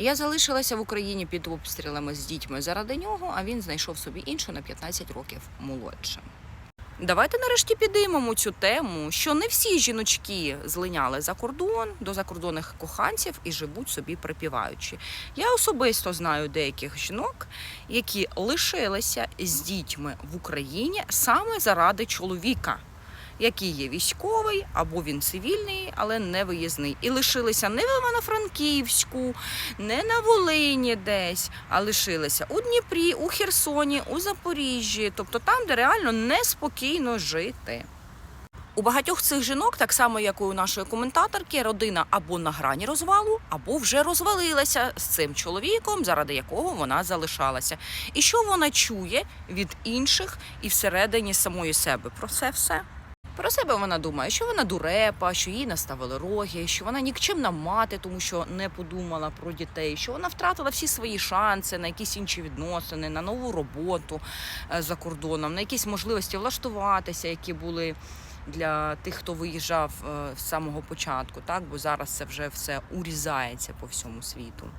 Я залишилася в Україні під обстрілами з дітьми заради нього, а він знайшов собі іншу на 15 років молодше. Давайте нарешті підіймемо цю тему, що не всі жіночки злиняли за кордон до закордонних коханців і живуть собі припіваючи. Я особисто знаю деяких жінок, які лишилися з дітьми в Україні саме заради чоловіка, який є військовий або він цивільний, але не виїзний. І лишилися не в Івано-Франківську, не на Волині десь, а лишилися у Дніпрі, у Херсоні, у Запоріжжі, тобто там, де реально неспокійно жити. У багатьох цих жінок, так само як і у нашої коментаторки, родина або на грані розвалу, або вже розвалилася з цим чоловіком, заради якого вона залишалася. І що вона чує від інших і всередині самої себе про це все? Про себе вона думає, що вона дурепа, що їй наставили роги, що вона нікчемна мати, тому що не подумала про дітей, що вона втратила всі свої шанси на якісь інші відносини, на нову роботу е, за кордоном, на якісь можливості влаштуватися, які були для тих, хто виїжджав е, з самого початку, так бо зараз це вже все урізається по всьому світу.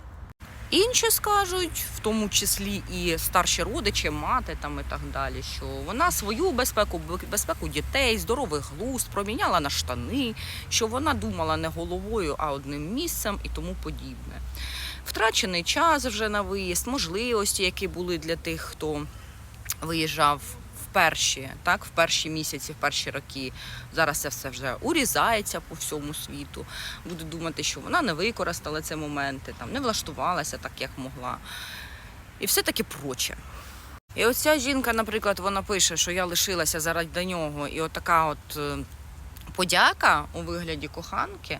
Інші скажуть, в тому числі і старші родичі, мати там і так далі, що вона свою безпеку, безпеку дітей, здоровий глузд проміняла на штани, що вона думала не головою, а одним місцем і тому подібне. Втрачений час вже на виїзд, можливості, які були для тих, хто виїжджав перші, так, в перші місяці, в перші роки. Зараз це все вже урізається по всьому світу. Буду думати, що вона не використала ці моменти, там не влаштувалася так, як могла. І все таки проче. І ось ця жінка, наприклад, вона пише, що я лишилася заради нього, і от така от е, подяка у вигляді коханки.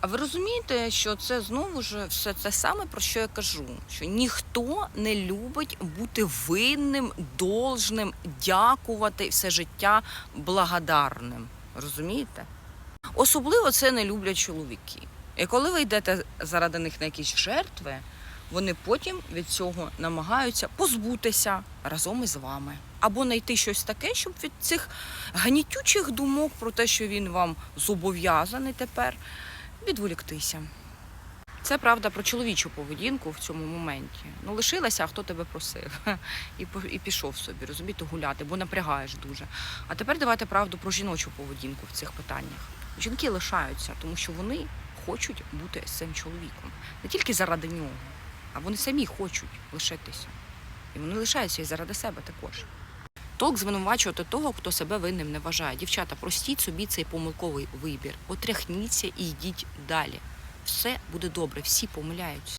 А ви розумієте, що це знову ж все те саме, про що я кажу: що ніхто не любить бути винним, должним, дякувати все життя благодарним. Розумієте? Особливо це не люблять чоловіки. І коли ви йдете заради них на якісь жертви, вони потім від цього намагаються позбутися разом із вами. Або знайти щось таке, щоб від цих гнітючих думок про те, що він вам зобов'язаний тепер, відволіктися. Це правда про чоловічу поведінку в цьому моменті. Ну, лишилася, а хто тебе просив. І, і пішов собі, розумієте, гуляти, бо напрягаєш дуже. А тепер давайте правду про жіночу поведінку в цих питаннях. Жінки лишаються, тому що вони хочуть бути з цим чоловіком. Не тільки заради нього, а вони самі хочуть лишитися. І вони лишаються і заради себе також. Толк звинувачувати того, хто себе винним не вважає. Дівчата, простіть собі цей помилковий вибір. Отряхніться і йдіть далі. Все буде добре, всі помиляються.